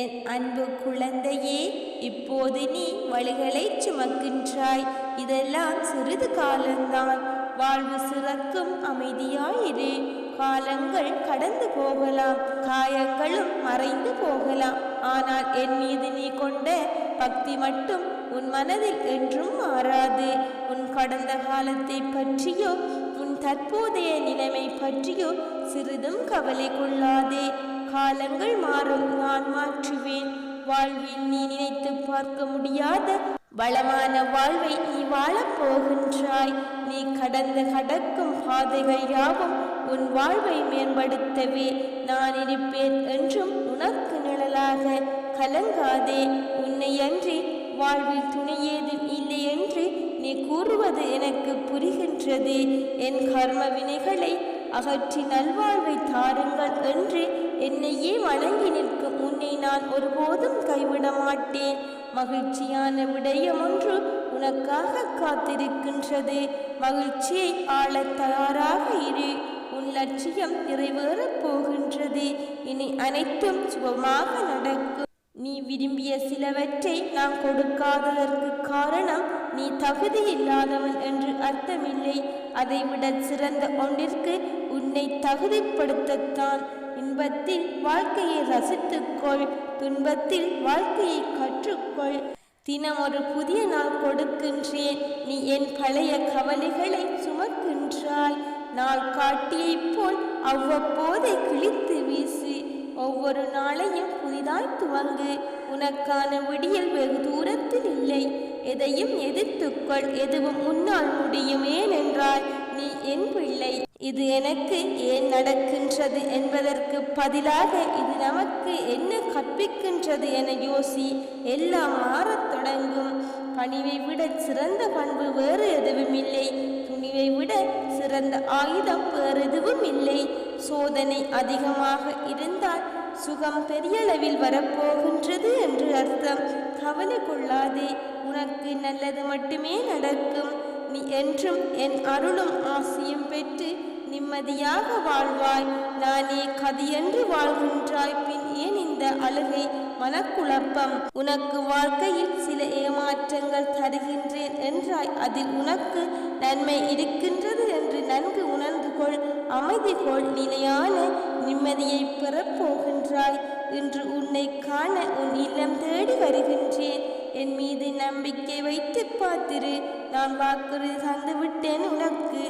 என் அன்பு குழந்தையே இப்போது நீ வழிகளை சுமக்கின்றாய். இதெல்லாம் சிறிது காலம்தான். வாழ்வு சிறக்கும் அமைதியாயிரு. காலங்கள் கடந்து போகலாம். காயங்களும் மறைந்து போகலாம். ஆனால் என் மீது நீ கொண்ட பக்தி மட்டும் உன் மனதில் என்றும் மாறாது. உன் கடந்த காலத்தை பற்றியோ உன் தற்போதைய நிலைமை பற்றியோ சிறிதும் கவலை கொள்ளாதே. காலங்கள் மாறும் நான் மாற்றுவேன். வாழ்வில் நீ நினைத்து பார்க்க முடியாத வளமான வாழ்வை நீ வாழப் போகின்றாய். நீ கடந்த கடக்கும் பாதைகள் யாவும் உன் வாழ்வை மேம்படுத்தவே. நான் இருப்பேன் என்றும் உனக்கு நிழலாக. கலங்காதே உன்னை அன்றி வாழ்வில் துணியேதும் இல்லை என்று நீ கூறுவது எனக்கு புரிகின்றது. என் கர்ம வினைகளை அகற்றி நல்வாழ்வை தாருங்கள் என்று என்னையே வணங்கி நிற்கும் உன்னை நான் ஒருபோதும் கைவிட மாட்டேன் மகிழ்ச்சியான விடயம் ஒன்று உனக்காக காத்திருக்கின்றது. மகிழ்ச்சியை ஆளத் தயாராக இரு. உன் லட்சியம் நிறைவேறப் போகின்றது. இனி அனைத்தும் சுபமாக நடக்கும். நீ விரும்பிய சிலவற்றை நான் கொடுக்காததற்கு காரணம் நீ தகுதி இல்லாதவன் என்று அர்த்தமில்லை. அதைவிட சிறந்த ஒன்றிற்கு உன்னை தகுதிப்படுத்தத்தான் இன்பத்தில் வாழ்க்கையை ரசித்துக்கொள் துன்பத்தில் வாழ்க்கையை கற்றுக்கொள். தினம் ஒரு புதிய நாள் கொடுக்கின்றேன். நீ என் பழைய கவலைகளை சுமக்கின்றாய். நாள் காட்டியைப் போல் அவ்வப்போதை கிழித்து வீசு. ஒவ்வொரு நாளையும் புதிதாய் துவங்கு. உனக்கான விடியல் வெகு தூரத்தில் இல்லை. எதையும் எதிர்த்துக்கொள் எதுவும் உன்னால் முடியுமே என்றால் நீ என் பிள்ளை. இது எனக்கு ஏன் நடக்கின்றது என்பதற்கு பதிலாக இது நமக்கு என்ன கற்பிக்கின்றது என யோசி எல்லாம் மாறத் தொடங்கும். பணிவை விட சிறந்த பண்பு வேறு எதுவும் இல்லை துணிவை விட சிறந்த ஆயுதம் வேறு எதுவும் இல்லை சோதனை அதிகமாக இருந்தால் சுகம் பெரியளவில் வரப்போகின்றது கவலை கொள்ளாதே உனக்கு நல்லது மட்டுமே நடக்கும். நீ என்றும் என் அருளும் ஆசியும் பெற்று நிம்மதியாக வாழ்வாய். நானே கதியன்று வாழ்கின்றாய். பின் ஏன் இந்த அழுகை? மனக்குழப்பம். உனக்கு வாழ்க்கையில் சில ஏமாற்றங்கள் தருகின்றேன் என்றாய். அதில் உனக்கு நன்மை இருக்கின்றது என்று நன்கு உணர்ந்து கொள் அமைதி கொள் நிலையான நிம்மதியை பெறப்போ போகின்றாய் இன்று உன்னை காண உன் இல்லம் தேடி வருகின்றேன். என் மீது நம்பிக்கை வைத்து பார்த்திரு நான் வாக்குறுதி தந்துவிட்டேன் உனக்கு.